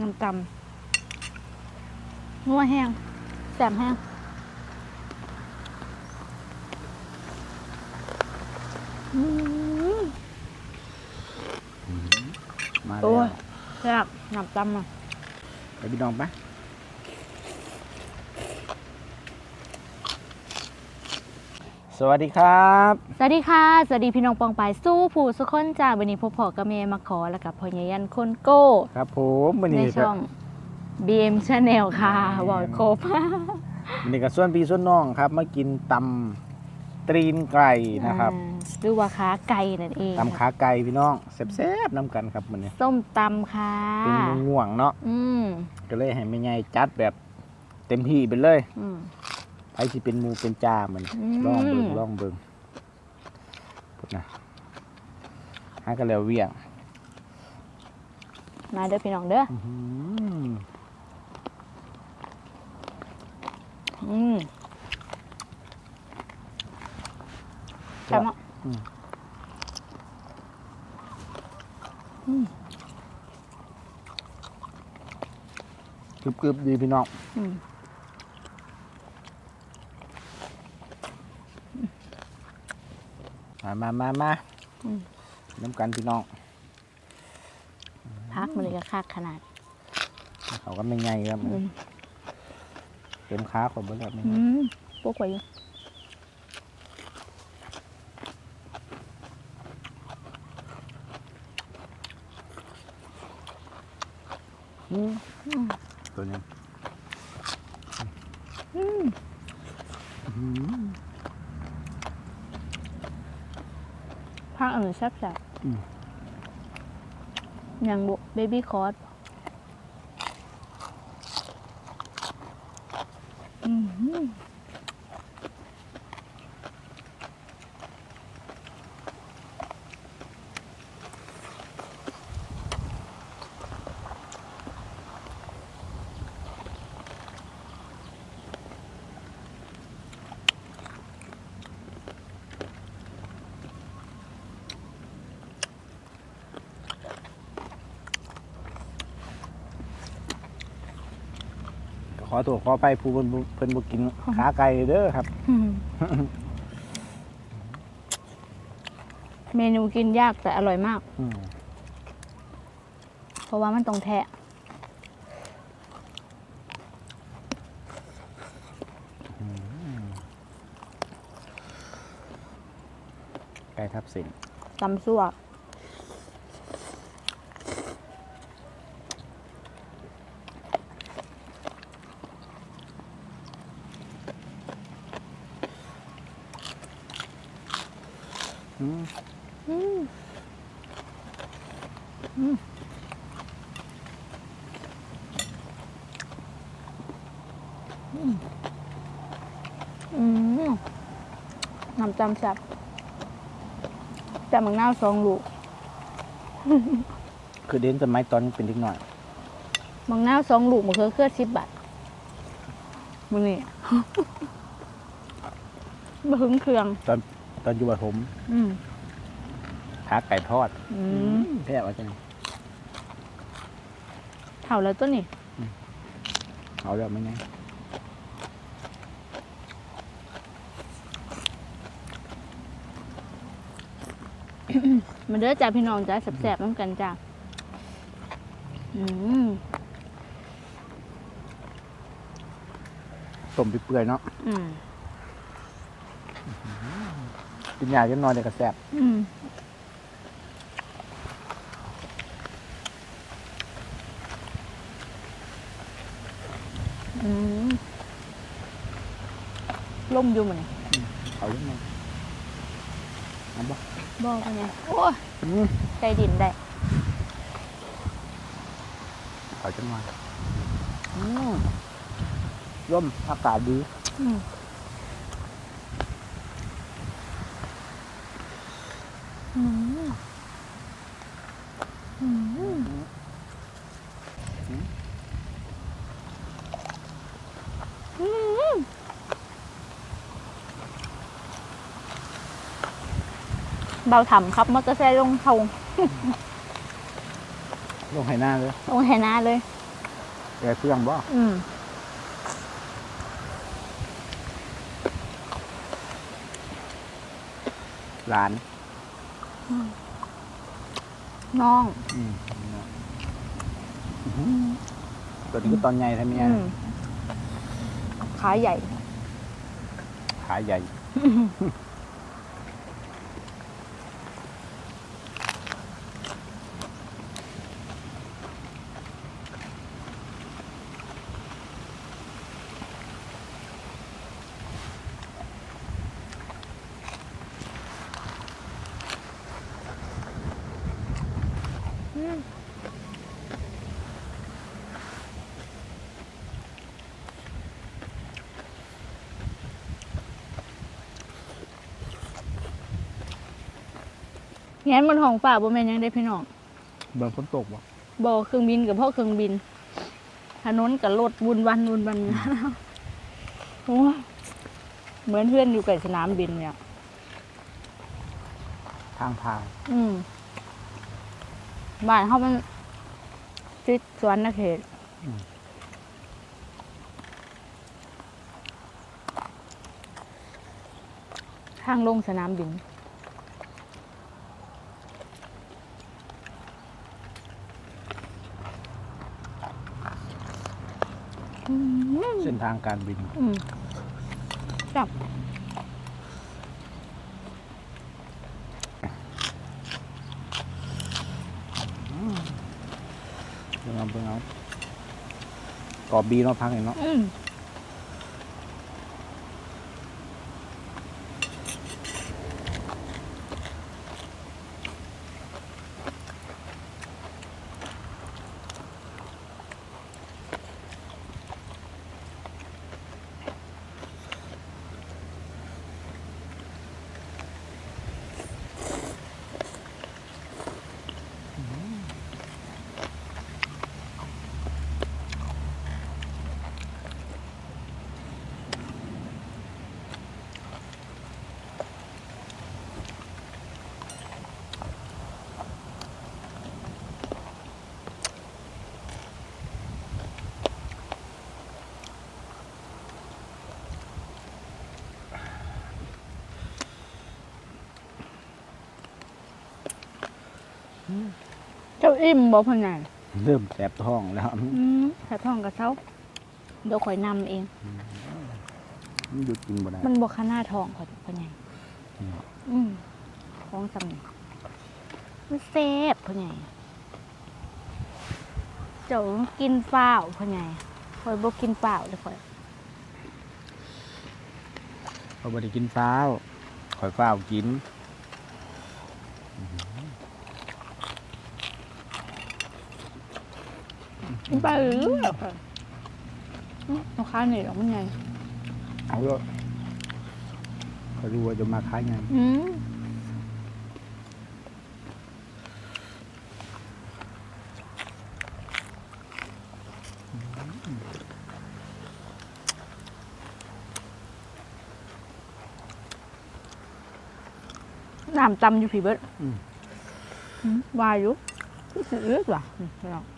น้ำตำนัวแห้งแสบแห้งอืมมาโอ้แล้วยแซ่บน้ำตำอะ ไปพี่น้องปะ สวัสดีครับ สวัสดีค่ะ สวัสดีพี่น้องปองปายสู้ผู้สุขคนจ้าวันนี้พบพอกับเมย์มาขอแล้วกับพ่อใหญ่ยันคนโก้ครับผมวันในนี้ช่อง BM Channel ค่ะแม่บอกครบวันนี้กับส่วนพี่ส่วนน้องครับ มากินตำตรีนไก่นะครับอ่าหรือว่าขาไก่นั่นเองตำขาไก่พี่น้องแซ่บๆน้ำกันครับวันนี้ส้มตำค่ะ เป็นง่วงๆเนาะอืมก็เลยให้แม่ใหญ่จัดแบบเต็มที่ไปเลย อืม ไอ้ที่เป็นหมูเป็นจ่ามันอืมลองเบิ่งลองเบิ่งพุดนะหากันแล้วเวียง มาเด้อพี่น้องเด้ออื้อหืออืมแซ่บมากอืมอืมกรึบๆดีพี่น้อง มมามามามาอืม น้ำกันพี่น้องพักมันเลยก็คักขนาด เขาก็ไม่ไงครับอืม เต็มขาคนเบิ่งแบบนี้อืมพวกไว้อยู่อืมตัวนี้อืม อื้อหือ พักอันนี้แซ่บแซ่บอืมยังบุเบบี้คอร์สอืม ข อตัวขอไปผู้เพิ่นบ่เพิ่นบ่กินขาไก่เด้อครับอืมเมนูกินยากแต่อร่อยมาก อืมเพราะว่ามันตรงแทะไก่ทับสินตำซั่ว อืม อืมอืมอืม น้ำจำแซ่บแต่มังนาวสองลูกคือเด่นสมัยตอนเป็นเด็กหน่อยมังนาวสองลูกมันคือเครือสิบบาทมึงนี่มาหึงเครื่อง ตอน ตอนอยู่ประถมอืมขาไก่ทอดอืมแท้ว่าจังเท่าแล้วตัวนี่เอาแล้วไหมไงมันเด้อจ้าพี่น้องจ้าแสบๆน้ำกันจ้าอืมต้มเปื่อยๆเนาะอืม กินยาจังน้อยเดี๋ยวก็แซ่บอืมอืมล่มอยู่เหมือนเอาจังไงเอาบ่บอกไปไงโอ้ยอืมใจดินได้เอาจังหน่อยอืมร่มอากาศดีอืมอืมอืมอืม เบาถ่ำครับมอเตอร์ไซค์ลงทงลงไหหน้าเลยลงไหนาเลยแต่เครื่องบ่อืมหลานน้องอืมตัวนี้ก็ตอนใหญ่ทำเมียอืมขาใหญ่ ขาใหญ่ งั้นบนห้องฝ่าบ่แม่นหยังได้พี่น้องเบิ่งฝนตกบ่บ่เครื่องบินกับพ่อเครื่องบิน ถนนกับรถวุ่นวันวุ่นวันโอ้ยเหมือนเพื่อนอยู่กับสนามบินเนี่ยทางพายอืมบ้านเขามันติดสวนนะเขตทางลงสนามบิน อืม เส้ นทางการบิน อืมจับเบิ่งเอาเบิ่งเอากรอบบีเนาะพักเองเนาะ อืม เจ้าอิ่มบ่พ่อใหญ่เริ่มแสบท้องแล้วอืมแค่ท้องกับเช้าเดี๋ยวข่อยนำเอง มันหยุดกินบ่ได้มันบวขนาท้องข่อยพ่อใหญ่อืมอืมท้องสำเนียงมันเซฟพ่อใหญ่เจ้ากินฝ้าวพ่อใหญ่ข่อยบ่กินฝ้าวเลยข่อยพอบ่ได้กินฟ้าวข่อยฟ้าวกิน กินไปหรือราคาหนีหรอกมันไงเอาเถอะข่อยรู้ว่าจะมาขายไงอืมน้ำตำอยู่ผีเบิดอืมอืมวายอยู่รู้สึกเลือดว่ะอืมพี่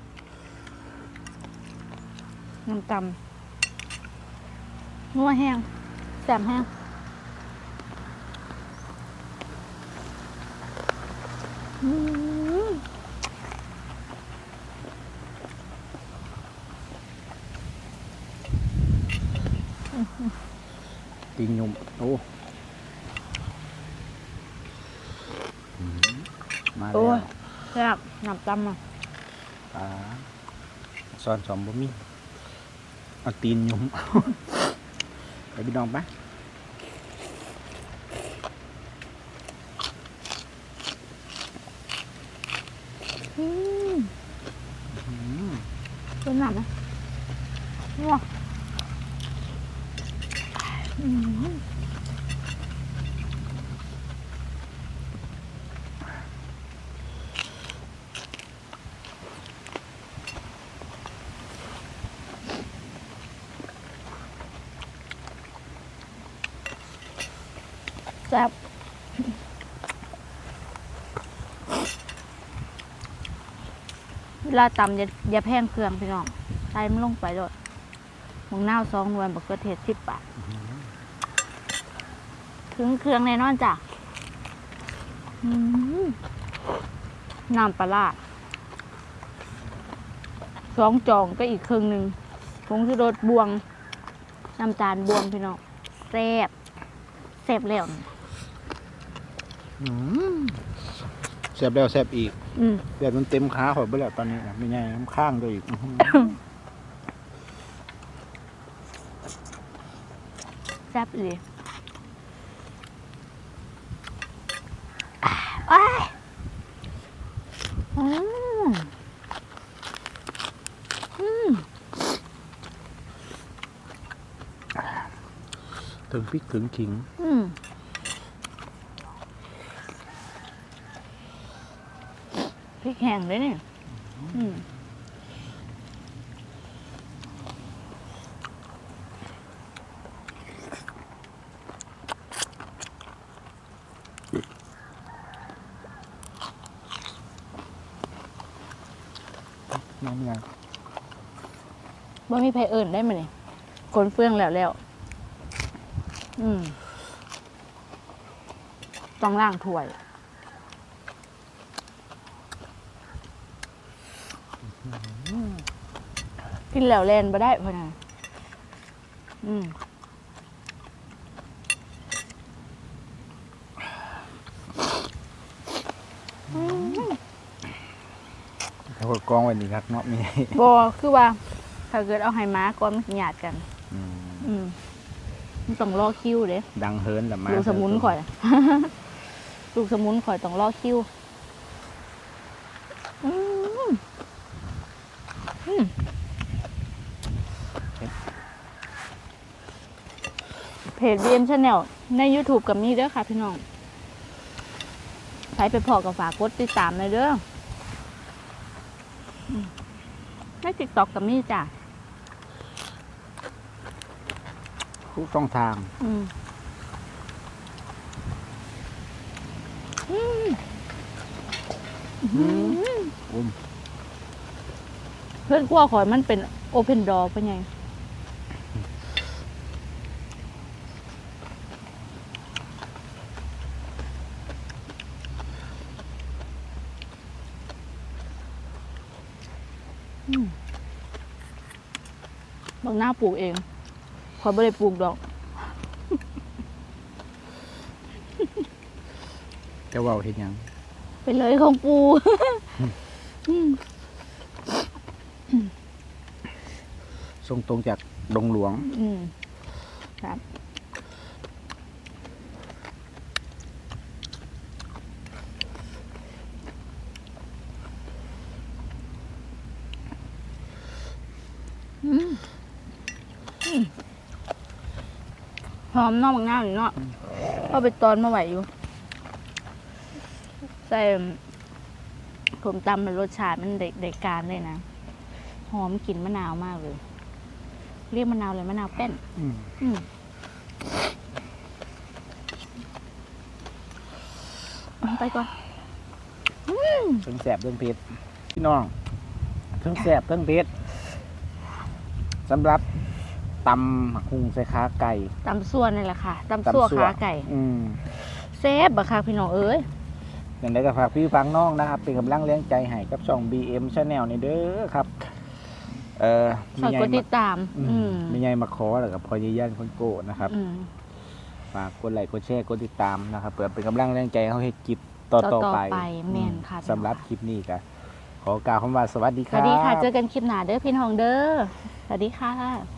น้องน้ำตำนัวแห้งแสบแห้งอืมติงยมโอ้อืมมาแล้โอ้วยแซ่บน้ำตำอะปลาซอนสอมบ่มี เอาตีนยมไปพี่น้องปะอืมอืมเป็นหนักไหมนัวอืม แซ่บเวลาตำอย่าอย่าแพงเครื่องพี่น้องตส่มันลงไปโดดหมงนาวสองหน่วยบักเกอร์เทศสิบบาท ถึงเครื่องแน่นอนจ้ะอืมน้ำปลาร้าสองจองก็อีกครึ่งหนึ่งผงชูรสบวง น้ำตาลบวงพี่น้องแซ่บแซ่บแล้วอืม แซ่บแล้วแซ่บอีกอืมแซ่บจนเต็มขาข่อยไปแล้วตอนนี้นะไม่ใหญ่น้ำข้างด้วยอีกอื้อหือแซ่บเลยอะอ้ายอืมอืมถึงพริกถึงขิงอืมพริ กแห้งเลยเนี่ยอืมน้ำไงบ่มีไผเอิญได้ไหมเนี่ยคนเฟื่องแล้วแล้ว อืม ต้องล่างถ้วย กินแล้วแลนบ่ได้พะนะอืมแล้วก็กองไว้นี่ครับเนาะมีบอคือว่า ถ้าเกิดเอาไห้ม้าก่อนมันสิหยาดกัน อืมอืมมันต้องรอคิวเด้ดังเฮิร์นแต่มาลูกสมุนข่อย ลูกสมุนข่อยต้องรอคิวอืมอืมเพ จ BM Channel ใน YouTube กับมีเด้อค่ะพี่น้องใครไปพอกับฝากกดติดตามเลยเด้ออืมใน TikTok กับมีจ้ะทุกช่องทาง อืมอืมอุ้ม เพื่อนขั้วขอยมันเป็นโอเพนดอร์เป็นไง บางหน้าปลูกเองขอยไม่ได้ปลูกดอก จะเว่าเห็นยังไปเลยของปูอืมทรงตรงจากดงหลวงอืมครับ หอมนอกบางหน้าอยู่เนาะเพราะไปตอนมาไหวอยู่ ใส่ผมตำมันรสชาติมันเด็กเด็กการเลยนะ หอมกลิ่นมะนาวมากเลย เรียกมะนาวเลยมะนาวแป้นอืมอืมเอาไปก่อนเพิ่งแสบเพิ่งเผ็ดพี่น้องเพิ่งแสบเพิ่งเผ็ดสำหรับ ตำหมักหุงใส่ขาไก่ ตำส่วนนี่แหละค่ะตำส่ว ขาไก่อืมเซฟบะค่ะพี่น้องเอ้ยอย่างไรก็ฝากพี่ฟังน้องนะครับ เป็นกำลังแรงใจให้กับช่อง BM Channel นี่เด้อครับ เอ่อฝากกดติดตาม อือืมมมีไงมาขอแล้วกับพอยืนยันคนโกะนะครับ อืม ฝากกดไลค์กดแชร์กดติดตามนะครับเพื่อเป็นกำลังแรงใจให้เขาเฮ็ดคลิปต่อต่อๆๆไปไปแม่นอืค่ะสำหรับคลิปนี้ก็ขอกล่าวคำว่าสวัสดีสครับ วัสดีค่ะ เจอกันคลิปหน้าเด้อพี่น้องเด้อสวัสดีค่ะ